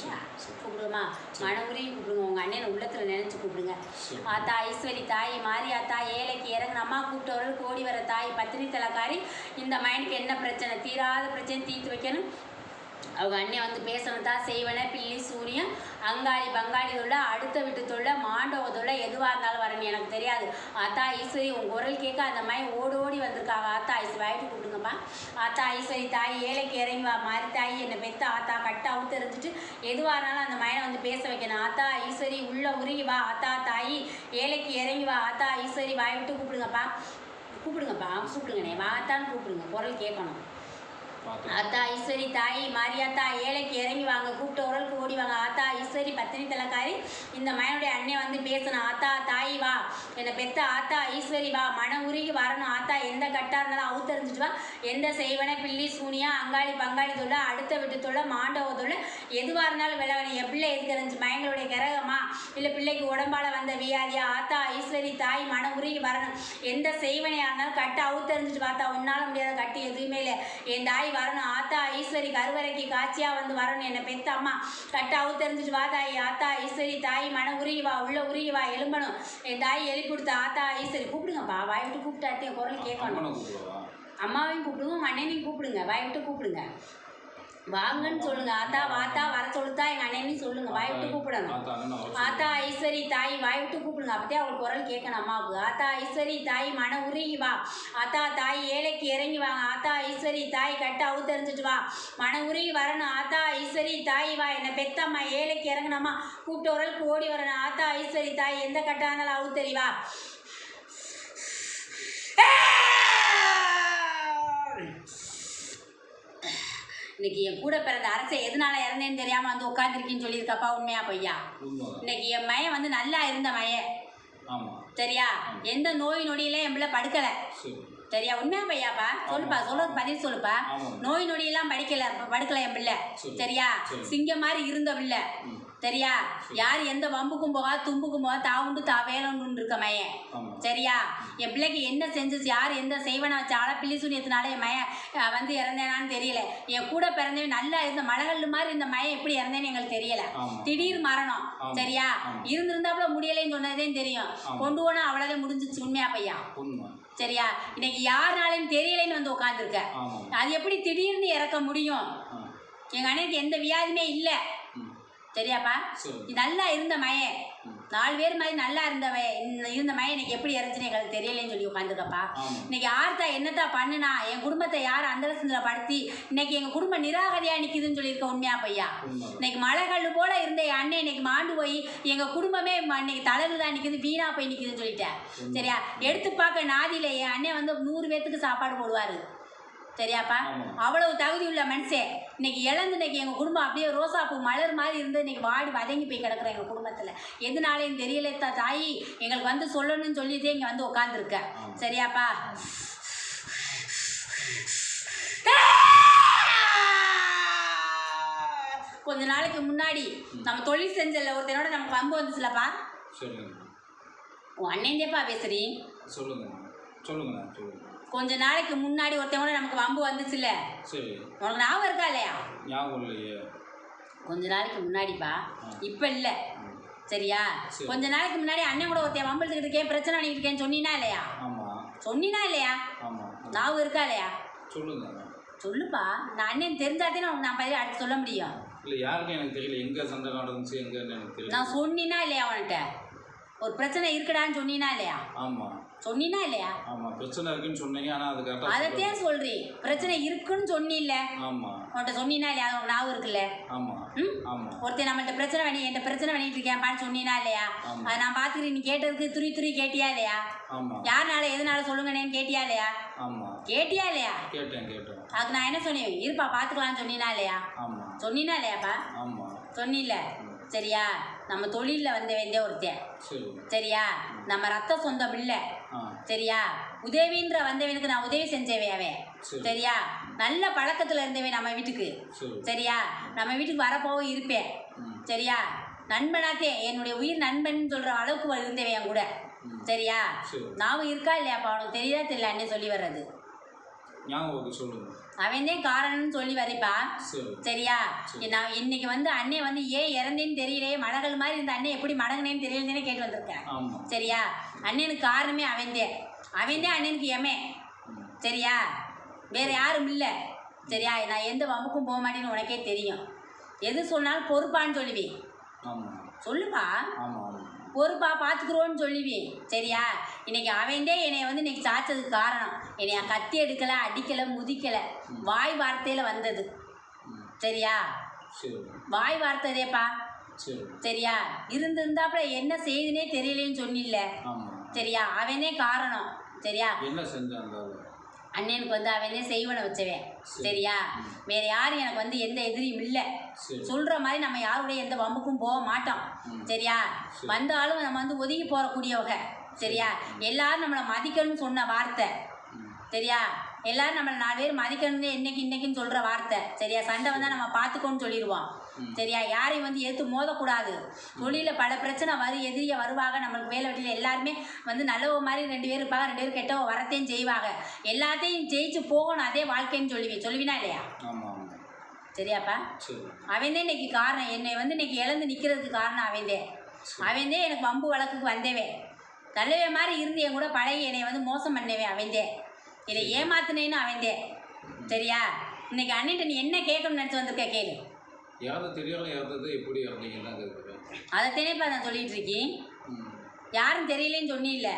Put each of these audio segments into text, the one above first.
சரி. கூப்பிடுமா? மனமுறையும் கூப்பிடுங்க. உங்கள் அண்ணனை உள்ளத்தில் நினச்சி கூப்பிடுங்க. ஆத்தா ஐஸ்வரி தாய் மாரி ஆத்தா ஏழைக்கு இறங்குன அம்மா கூப்பிட்டவர்கள் கோடி வர தாய் பத்தினி தலைக்காரி இந்த மைண்டுக்கு என்ன பிரச்சனை? தீராத பிரச்சனை தீர்த்து வைக்கணும். அவங்க அண்ணன் வந்து பேசணுதா செய்வன. பில்லி சூனியம் அங்காளி பங்காளி தொல்லை அடுத்த வீட்டு தொல்லை மாண்டவ தொல்லை எதுவாக இருந்தாலும் வரணும். எனக்கு தெரியாது. ஆத்தா ஈஸ்வரி உன் குரல் கேட்க அந்த மாதிரி ஓடி ஓடி வந்திருக்காங்க. ஆத்தா ஈஸ்வரி வாய்ட்டு கூப்பிடுங்கப்பா. ஆத்தா ஈஸ்வரி தாய் ஏழைக்கு இறங்கி வா. மாறி தாய் என்னை பெத்த ஆத்தா கட் அவுத்து இருந்துட்டு எதுவாக இருந்தாலும் அந்த மயனை வந்து பேச வைக்கணும். ஆத்தா ஈஸ்வரி உள்ளே உருகி வா. ஆத்தா தாய் ஏழைக்கு இறங்கி வா. ஆத்தா ஈஸ்வரி வாய் விட்டு கூப்பிடுங்கப்பா. கூப்பிடுங்கப்பா. கூப்பிடுங்கண்ணே. வாத்தான்னு கூப்பிடுங்க. குரல் கேட்கணும். ஆத்தா ஈஸ்வரி தாய் மாரியாத்தா ஏழைக்கு இறங்கி வாங்க கூப்பிட்ட உரலுக்கு ஓடி வாங்க. ஆத்தா ஈஸ்வரி பத்தினி தலக்காரி இந்த மயனுடைய அண்ணன் வந்து பேசணும். ஆத்தா தாய் வா. என்னை பெத்த ஆத்தா ஈஸ்வரி வா. மன உருகி வரணும். ஆத்தா எந்த கட்டாக இருந்தாலும் அவுத்தறிஞ்சிட்டு வா. எந்த செய்வன பில்லி சூனியா அங்காளி பங்காளி தொல்லை அடுத்த விட்டு தொழில் மாண்டவ தொழில் எதுவாக இருந்தாலும் விலகணும். என் பிள்ளை எதுக்கு மயங்களுடைய கிரகமா? இல்லை பிள்ளைக்கு உடம்பால் வந்த வியாதியா? ஆத்தா ஈஸ்வரி தாய் மன உருகி வரணும். எந்த செய்வனையாக இருந்தாலும் கட்டு அவுத்தறிஞ்சிட்டு பார்த்தா உன்னால முடியாத கட்டு எதுவுமே இல்லை. என் தாய் வரணும். ஆத்தா ஈஸ்வரி கருவறைக்கு காட்சியாக வந்து வரணும் என்னை பெத்த அம்மா. கட்டு அவுத்தறிஞ்சிட்டு வா தாய் ஆத்தா ஈஸ்வரி தாய் மன உருகி வா உள்ள உருகி வா எழும்பணும் என் தாய் எழுப்பி கொடுத்த ஆத்தா ஈஸ்வரி கூப்பிடுங்கப்பா. வாய் விட்டு கூப்பிட்டாத்தே என் குரல் கேட்கணும். அம்மாவையும் கூப்பிடுங்க உங்கள் அண்ணனையும் கூப்பிடுங்க. வாய் விட்டு கூப்பிடுங்க. வாங்கன்னு சொல்லுங்க. ஆத்தா வாத்தா வர சொல்லுதா எங்கள் அண்ணனையும் சொல்லுங்க. வாய் விட்டு கூப்பிடணும். ஆத்தா ஐஸ்வரி தாய் வாய் விட்டு கூப்பிடுங்க அப்பதே அவள் குரல் கேட்கணும் அம்மாவுக்கு ஆத்தா ஐஸ்வரி தாய் மன உருகி வா. ஆத்தா தாய் ஏழைக்கு இறங்கி வாங்க ஆத்தா ஐஸ்வரி தாய் கட்ட அவுத்தறிஞ்சிட்டு வா. மன உருகி வரணும். ஆத்தா ஐஸ்வரி தாய் வா. என்னை பெத்தம்மா ஏழைக்கு இறங்கணும்மா கூப்பிட்ட உரலுக்கு ஓடி வரணும். ஆத்தா ஐஸ்வரி தாய் எந்த கட்டா இருந்தாலும் அவுத்தறி வா. இன்னைக்கு என் கூட பிறந்த அரசை எதனால இறந்தேன்னு தெரியாம வந்து உட்காந்துருக்கீன்னு சொல்லியிருக்கப்பா உண்மையா பொய்யா? உண்மைதான் இன்னைக்கு என் மயன் வந்து நல்லா இருந்த ஆமா. சரியா? எந்த நோய் நொடியில என் பிள்ளை படுக்கலை. சரி. சரியா? உண்மையா பையாப்பா சொல்லுப்பா சொல்றது பதில் சொல்லுப்பா. நோய் நொடியெல்லாம் படிக்கல படுக்கல என் பிள்ளை. சரி. சரியா? சரி. சிங்கம் மாதிரி இருந்த பிள்ளை. சரியா? யார் எந்த வம்புக்கும் போகா தும்புக்கும் போகா தாவுண்டு தா வேணும்னு இருக்க மயன் சரியா? என் பிள்ளைக்கு என்ன செஞ்சுச்சு யார் எந்த செய்வனை வச்சால பிள்ளி சூனியத்தினால என் மயன் வந்து இறந்தேனான்னு தெரியல. என் கூட பிறந்தவன் நல்லா இருந்த மலகல்லு மாதிரி இந்த மயன் எப்படி இறந்தேன்னு எங்களுக்கு தெரியல. திடீர் மரணம். சரியா. இருந்திருந்தாப்புல முடியலைன்னு சொன்னதே தெரியும். கொண்டு போனா அவ்வளோதே முடிஞ்சிச்சு. உண்மையா பையா? சரியா? இன்னைக்கு யாருனாலையும் தெரியலைன்னு வந்து உட்காந்துருக்க அது எப்படி திடீர்னு இறக்க முடியும்? ஆ எங்க அண்ணனுக்கு எந்த வியாதியுமே இல்லை. சரியாப்பா நல்லா இருந்த மயன் ம். நாலு பேர் மாதிரி நல்லா இருந்த இருந்த மயன் இன்னைக்கு எப்படி இறந்துச்சுன்னு எங்களுக்கு தெரியலைன்னு சொல்லி உட்காந்துருக்கப்பா இன்னைக்கு யார்த்தா என்னத்தா பண்ணுனா? என் குடும்பத்தை யார் அந்தரசந்தில் படுத்தி இன்னைக்கு எங்க குடும்பம் நிராகரியா நிக்குதுன்னு சொல்லியிருக்க உண்மையா பையா இன்னைக்கு மழை கல்லு போல இருந்த என் அண்ணன் இன்னைக்கு மாண்டு போய் எங்க குடும்பமே இன்னைக்கு தலையில் தான் நிக்குது வீணா போய் நிக்குதுன்னு சொல்லிட்டேன். சரியா? எடுத்து பார்க்க நாதியில என் அண்ணன் வந்து நூறு பேத்துக்கு சாப்பாடு போடுவாரு. சரியாப்பா. அவ்வளவு தகுதி உள்ள மனுஷன் இன்னைக்கு இழந்து இன்னைக்கு எங்க குடும்பம் அப்படியே ரோசாப்பூ மலர் மாதிரி இருந்து இன்னைக்கு வாடி வதங்கி போய் கிடக்குற எங்க குடும்பத்துல. எதுனாலேயும் தெரியல தா தாயி எங்களுக்கு வந்து சொல்லணும்னு சொல்லிட்டே இங்க வந்து உட்காந்துருக்க. சரியாப்பா? கொஞ்ச நாளைக்கு முன்னாடி நம்ம தொழில் செஞ்சல ஒருத்தனோட நமக்கு வம்பு வந்துச்சுலப்பா. சொல்லுங்க. உன் அண்ணன்தேப்பா பேசுறீ? சொல்லுங்க. சொல்லுங்க சொல்லுங்க. கொஞ்ச நாளைக்கு முன்னாடி ஒருத்தனோட நமக்கு வம்பு வந்துச்சுல சரி. உனக்கு ஞாபகம் இருக்கா இல்லையா? ஞாபகம் இல்லையே. கொஞ்ச நாளைக்கு முன்னாடிப்பா. இப்போ இல்லை. சரியா? சரி. கொஞ்ச நாளைக்கு முன்னாடி அண்ணன் கூட ஒருத்தன் வம்பழுத்துக்கிட்டு இருக்கேன் பிரச்சனை பண்ணிட்டு இருக்கேன்னு சொன்னீனா இல்லையா? சொன்னீனா இல்லையா? ஞாபகம் இருக்கா இல்லையா? சொல்லுங்க. சொல்லுப்பா. நான் அண்ணன் தெரிஞ்சாதே நான் நான் பதில் அடுத்து சொல்ல முடியும். இல்லை யாருக்கும் எனக்கு தெரியல. எங்கே சண்டை நடந்துச்சு எனக்கு தெரியல. நான் சொன்னினா இல்லையா அவன்கிட்ட? ஒரு பிரச்சனை இருக்குடான்னு சொன்னீனா இல்லையா? ஆமாம் சொன்னீனா இல்லையா? ஆமாம் பிரச்சனை இருக்குன்னு சொன்னீங்க ஆனால் அது கரெக்டாக அதைத்தான் சொல்றேன். பிரச்சனை இருக்குன்னு சொன்னீல்ல. ஆமாம் உன்கிட்ட சொன்னீனா இல்லையா? அது ஞாபகம் இருக்குல்ல? ஆமாம் ம்? ஆமாம் ஒருத்தன் நம்மள்ட்ட பிரச்சனை பண்ணி என்கிட்ட பிரச்சனை பண்ணிட்டு இருக்கேன்ப்பான்னு சொன்னீனா இல்லையா? ஆமா. அதை நான் பார்த்துக்கிறேன். நீ கேட்டதுக்கு துரி துரி கேட்டியா இல்லையா? ஆமாம் யாருனால எதனால சொல்லுங்கண்ணேன்னு கேட்டியா இல்லையா? ஆமாம் கேட்டியா இல்லையா? கேட்டேன் கேட்டேன். அதுக்கு நான் என்ன சொன்னேன்? இருப்பா பார்த்துக்கலாம்னு சொன்னீனா இல்லையா? ஆமாம் சொன்னீனா இல்லையாப்பா? ஆமாம் சொன்னில்ல. சரியா? நம்ம தொழிலில் வந்த வேண்டிய ஒருத்தன். சரி. சரியா? நம்ம ரத்த சொந்த பிள்ளை ஆ. சரியா? உதவின்ற வந்தவனுக்கு நான் உதவி செஞ்சவே அவன். சரி. சரியா? நல்ல பழக்கத்தில் இருந்தவன் நம்ம வீட்டுக்கு. சரி. சரியா? நம்ம வீட்டுக்கு வரப்போவும் இருப்பேன். சரியா? நண்பனாத்தே என்னுடைய உயிர் நண்பன் சொல்கிற அளவுக்கு இருந்தவன் என் கூட. சரியா? சரி. நாவும் இருக்கா இல்லையாப்பா? அவனுக்கு தெரியுதா தெரியல அண்ணே சொல்லி வர்றது. ஞாபகம் சொல்லுங்க. அவன்தான் காரணம்னு சொல்லி வரைப்பா சரி சரியா? நான் இன்னைக்கு வந்து அண்ணே வந்து ஏன் இறந்தேன்னு தெரியலையே மடகள் மாதிரி இந்த அண்ணன் எப்படி மடங்குனேன்னு தெரியலன்னு கேட்டு வந்திருக்கேன் சரியா? அண்ணனுக்கு காரணமே அவன்தே. அவன்தே அண்ணனுக்கு எமே. சரியா? வேற யாரும் இல்லை. சரியா? நான் எந்த வம்புக்கும் போக மாட்டேன்னு உனக்கே தெரியும். எது சொன்னாலும் பொறுப்பான்னு சொல்லுவி ஆமாம் சொல்லுப்பா. பொறுப்பா பார்த்துக்குறோன்னு சொல்லுவி சரியா? இன்னைக்கு அவன்தே என்னை வந்து இன்னைக்கு சாச்சதுக்கு காரணம். என்னைய கத்தி எடுக்கலை அடிக்கலை முதிக்கலை. வாய் வார்த்தையில் வந்தது. சரியா? சரி. வாய் வார்த்தைதேப்பா. சரி. சரியா? இருந்திருந்தாப்புல என்ன செய்யுதுனே தெரியலேன்னு சொன்னில்ல. சரியா? அவனே காரணம். சரியா? என்ன செஞ்சான்? அண்ணனுக்கு வந்து அவனே செய்வனை வச்சவன். சரியா? வேற யாரும் எனக்கு வந்து எந்த எதிரியும் இல்லை. சொல்ற மாதிரி நம்ம யாருடைய எந்த வம்புக்கும் போக மாட்டோம். சரியா? வந்தாலும் நம்ம வந்து ஒதுங்கி போறக்கூடியவங்க. சரியா? எல்லாரும் நம்மளை மதிக்கணும்னு சொன்ன வார்த்தை. சரியா? எல்லாரும் நம்மளை நாலு பேர் மதிக்கணும்னு இன்னைக்கு இன்னைக்குன்னு சொல்ற வார்த்தை. சரியா? சண்டை வந்தா நம்ம பார்த்துக்கோன்னு சொல்லிடுவோம். சரியா? யாரையும் வந்து எடுத்து மோதக்கூடாது. தொழில பல பிரச்சனை வரும் எதிரிய வருவாங்க நம்மளுக்கு வேலை வெட்டியில் எல்லாருமே வந்து நல்லவ மாதிரி ரெண்டு பேர் இருப்பாங்க ரெண்டு பேர் கெட்டவ வரத்தையும் செய்வாங்க. எல்லாத்தையும் ஜெயிச்சு போகணும் அதே வாழ்க்கைன்னு சொல்லுவி. சொல்லுவினா இல்லையா? சரியாப்பா? சரி. அவன்தான் இன்னைக்கு காரணம். என்னை வந்து இன்னைக்கு இழந்து நிற்கிறதுக்கு காரணம் அவன்தே. அவன்தே எனக்கு வம்பு வழக்குக்கு வந்தவே நல்லவே மாதிரி இருந்து என் கூட பழகி என்னை வந்து மோசம் பண்ணவே அவன்தே. என்னை ஏமாத்துனேன்னு அவன்தே. சரியா? இன்னைக்கு அண்ணிட்ட நீ என்ன கேட்கணும்னு நினச்சி வந்திருக்க கேளு. இறந்து தெரியாம இறந்தது எப்படி தான் கேட்குறேன் அதைத்தானேப்பா நான் சொல்லிட்டு இருக்கேன். யாரும் தெரியலேன்னு சொன்னில்ல?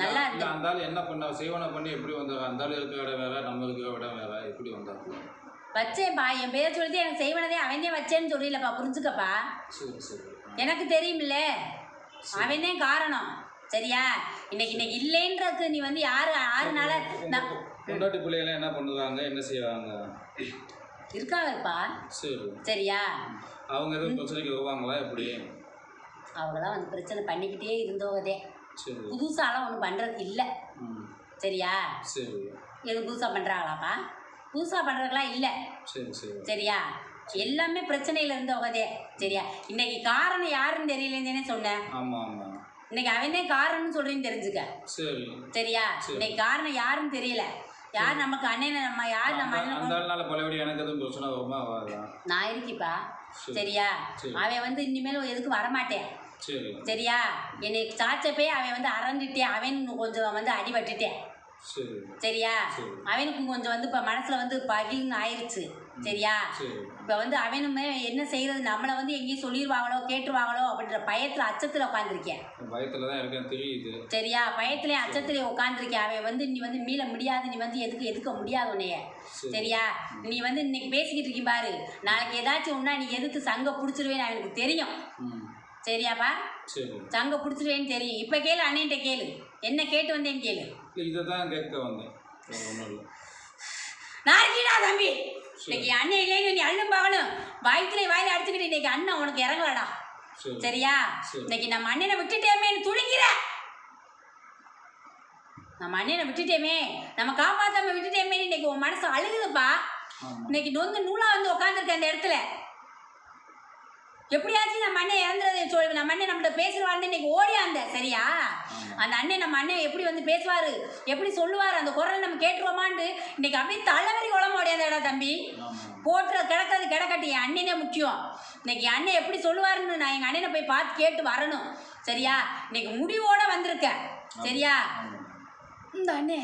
நல்லா இல்ல, அந்த ஆள் என்ன பண்ணா சேவனை பண்ணி எப்படி வந்தாங்க அந்த ஆள் இருக்க இடம் வேற நம்ம இருக்கிற இடம் வேற. எப்படி வந்தாங்க வச்சேன்ப்பா. என் பேர் சொல்லிட்டு எனக்கு செய்வனதே அவன்தே வச்சேன்னு சொல்லிடலப்பா புரிஞ்சுக்கப்பா. எனக்கு தெரியுமில்ல அவனே காரணம். சரியா? இன்னைக்கு இன்னைக்கு இல்லைன்றதுக்கு நீ வந்து யாரு? ஆறு நாளா நான் பொண்டாட்டி பிள்ளைகளாம் என்ன பண்ணுறாங்க? என்ன செய்வாங்க? இருக்காங்கப்பா. சரி. சரியா? அவங்க எதுவும் பிரச்சனைக்கு வருவாங்களா? எப்படி? அவங்களாம் வந்து பிரச்சனை பண்ணிக்கிட்டே இருந்தவதே. புதுசாலாம் ஒன்றும் பண்ணுறதுக்கு இல்லை. சரியா? சரி. எதுவும் புதுசாக பண்ணுறாங்களாப்பா புதுசாக பண்ணுறதுக்கெலாம் இல்லை. சரி சரி. சரியா? எல்லாமே பிரச்சனையில் இருந்தவதே. சரியா? இன்னைக்கு காரணம் யாருன்னு தெரியலேன்னு சொன்னேன். ஆமாம் ஆமாம் இன்னைக்கு அவனே காரணம்னு சொல்றேன்னு தெரிஞ்சுக்க. சரி. சரியா? இன்னைக்கு காரணம் யாருன்னு தெரியல. யார் நமக்கு அண்ணனை நம்ம யார் நம்ம அண்ணன் நான் இருக்கிப்பா. சரி. சரியா? சரி. அவன் வந்து இனிமேல் எதுக்கும் வரமாட்டேன். சரி. சரியா? என்னை சாச்சப்பே அவன் வந்து அரண்டுட்டேன் அவன் கொஞ்சம் வந்து அடிபட்டுட்டேன். சரியா? சரி. அவனுக்கு கொஞ்சம் வந்து இப்போ மனசில் வந்து பகிர்னு ஆயிடுச்சு சரியா? சரி. இப்போ வந்து அவனுமே என்ன செய்யறது நம்மளை வந்து எங்கேயும் சொல்லிடுவாங்களோ கேட்டுருவாங்களோ அப்படின்ற பயத்தில் அச்சத்தில் உட்காந்துருக்கேன் பயத்தில் தான் இருக்கேன் தெரியுது. சரியா? பயத்திலே அச்சத்திலே உட்காந்துருக்கேன் அவன் வந்து நீ வந்து மீள முடியாது நீ வந்து எதுக்கு எதுக்க முடியாது உன்னைய. சரி. சரியா? நீ வந்து இன்னைக்கு பேசிக்கிட்டு இருக்கீங்க பாரு. நாளைக்கு ஏதாச்சும் ஒன்றா நீ எதுக்கு சங்க பிடிச்சிருவேன்னு அவனுக்கு தெரியும். சரியாப்பா? சரி. சங்க பிடிச்சிருவேன்னு தெரியும். இப்போ கேளு அண்ணன்ட்ட கேளு. என்ன கேட்டு வந்தேன்னு கேளு. இதை தான் கேட்க வந்தேன். இருக்கீடா தம்பி. இன்னைக்கு அண்ணன் இல்லைன்னு நீ அண்ணன் பாவனும் வயிற்றுல வாயில அடிச்சுக்கிட்டு இன்னைக்கு அண்ணன் உனக்கு இறங்கலடா. சரி. சரியா? சரி. இன்னைக்கு நம்ம அண்ணனை விட்டுட்டேமேன்னு துடிக்கிற. நம்ம அண்ணனை விட்டுட்டேமே. நம்ம காப்பாத்தாம விட்டுட்டேமே இன்னைக்கு உன் மனசு அழுகுதுப்பா. இன்னைக்கு நொந்து நூலா வந்து உட்காந்துருக்க அந்த இடத்துல. எப்படியாச்சும் நம்ம அண்ணன் இறந்துறது சொல் நம்ம அண்ணன் நம்மகிட்ட பேசுவாருன்னு இன்னைக்கு ஓடியாந்த சரியா? அந்த அண்ணன் நம்ம அண்ணன் எப்படி வந்து பேசுவாரு? எப்படி சொல்லுவாரு? அந்த குரல் நம்ம கேட்டுருவோமான்ட்டு இன்னைக்கு அப்படியே தலைவரி குளம் ஓடியாந்தடா தம்பி. போட்டுற கிடக்கிறது கிடக்கட்டு என் அண்ணனே முக்கியம். இன்னைக்கு என் அண்ணன் எப்படி சொல்லுவாருன்னு நான் எங்கள் அண்ணனை போய் பார்த்து கேட்டு வரணும். சரியா? இன்னைக்கு முடிவோட வந்திருக்கேன் சரியா? இந்த அண்ணே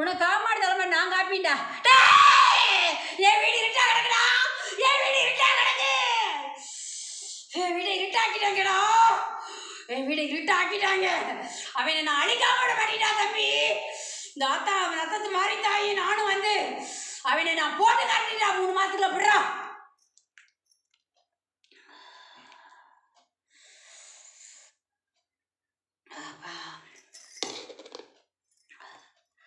உனக்கு காமாடு தலைமை நான் காப்பிண்டா! என் வீடு இருட்டா கிடக்குடா. என் வீடு இருட்டா கிடக்கு. என் வீடை இருட்டாக்கிட்டாங்கடா. என் வீடை இருட்டாக்கிட்டாங்க. அவனை நான் அழிக்காம பண்ணிட்டா தம்பி. இந்த அத்தா அவன் அத்தத்து மாதிரி தாயி நானும் வந்து அவனை நான் போட்டு காட்டிட்டா மூணு மாசத்துல போடுறா. அப்பா.